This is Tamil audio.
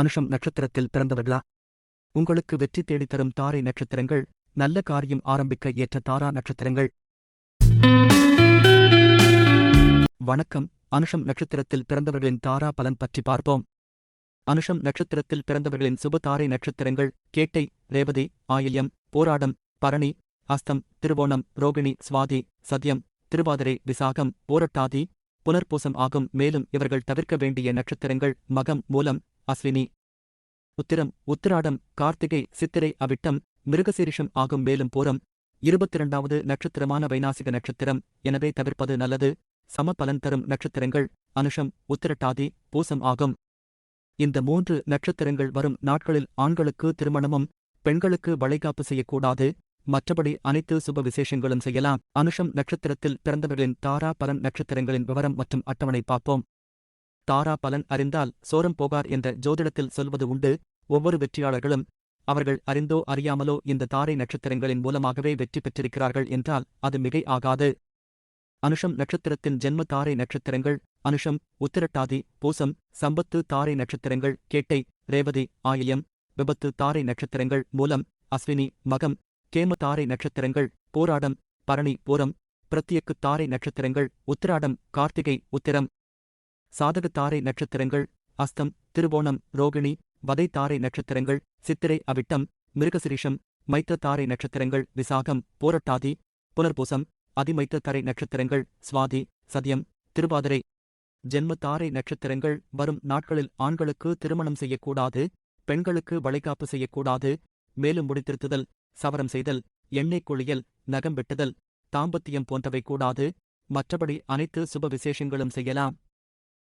அனுஷம் நட்சத்திரத்தில் பிறந்தவர்களா? உங்களுக்கு வெற்றி தேடித்தரும் தாரை நட்சத்திரங்கள் நல்ல காரியம் ஆரம்பிக்க ஏற்ற தாரா நட்சத்திரங்கள். வணக்கம். அனுஷம் நட்சத்திரத்தில் பிறந்தவர்களின் தாரா பலன் பற்றி பார்ப்போம். அனுஷம் நட்சத்திரத்தில் பிறந்தவர்களின் சுப தாரை நட்சத்திரங்கள் கேட்டை ரேவதி ஆயில்யம் போராடம் பரணி அஸ்தம் திருவோணம் ரோகிணி சுவாதி சத்யம் திருவாதிரை விசாகம் போரட்டாதி புனர்பூசம் ஆகும். மேலும் இவர்கள் தவிர்க்க வேண்டிய நட்சத்திரங்கள் மகம் மூலம் அஸ்வினி. உத்திரம் உத்திராடம் கார்த்திகை சித்திரை அவிட்டம் மிருகசீரிஷம் ஆகும் மேலும் பூரம். இருபத்திரண்டாவது நட்சத்திரமான வைநாசிக நட்சத்திரம். எனவே தவிர்ப்பது நல்லது. சம பலன் தரும் நட்சத்திரங்கள். அனுஷம் உத்திரட்டாதி பூசம் ஆகும். இந்த மூன்று நட்சத்திரங்கள் வரும் நாட்களில் ஆண்களுக்கு திருமணமும் பெண்களுக்கு வளைகாப்பு செய்யக்கூடாது. மற்றபடி அனைத்து சுப விசேஷங்களும் செய்யலாம். அனுஷம் நட்சத்திரத்தில் பிறந்தவர்களின் தாரா பலன் நட்சத்திரங்களின் விவரம் மற்றும் அட்டவணை பார்ப்போம். தாரா பலன் அறிந்தால் சோரம் போகார் என்ற ஜோதிடத்தில் சொல்வது உண்டு. ஒவ்வொரு வெற்றியாளர்களும் அவர்கள் அறிந்தோ அறியாமலோ இந்த தாரை நட்சத்திரங்களின் மூலமாகவே வெற்றி பெற்றிருக்கிறார்கள் என்றால் அது மிகை ஆகாது. அனுஷம் நட்சத்திரத்தின் ஜென்ம தாரை நட்சத்திரங்கள் அனுஷம் உத்திரட்டாதி பூசம் சம்பத்து தாரை நட்சத்திரங்கள் கேட்டை ரேவதி ஆயில்யம் விபத்து தாரை நட்சத்திரங்கள் மூலம் அஸ்வினி மகம் கேம தாரை நட்சத்திரங்கள் போராடம் பரணி பூரம் பிரத்தியக்கு தாரை நட்சத்திரங்கள் உத்திராடம் கார்த்திகை உத்திரம் சாதக தாரை நட்சத்திரங்கள் அஸ்தம் திருவோணம் ரோகிணி வதை தாரை நட்சத்திரங்கள் சித்திரை அவிட்டம் மிருகசிரிஷம் மைத்த தாரை நட்சத்திரங்கள் விசாகம் போரட்டாதி புனர்பூசம் அதிமைத்த தரை நட்சத்திரங்கள் சுவாதி சதியம் திருவாதிரை. ஜென்ம தாரை நட்சத்திரங்கள் வரும் நாட்களில் ஆண்களுக்கு திருமணம் செய்யக்கூடாது பெண்களுக்கு வளைகாப்பு செய்யக்கூடாது மேலும் முடித்திருத்துதல் சவரம் செய்தல் எண்ணெய் குளியல் நகம் வெட்டுதல் தாம்பத்தியம் போன்றவை கூடாது மற்றபடி அனைத்து சுப விசேஷங்களும் செய்யலாம்.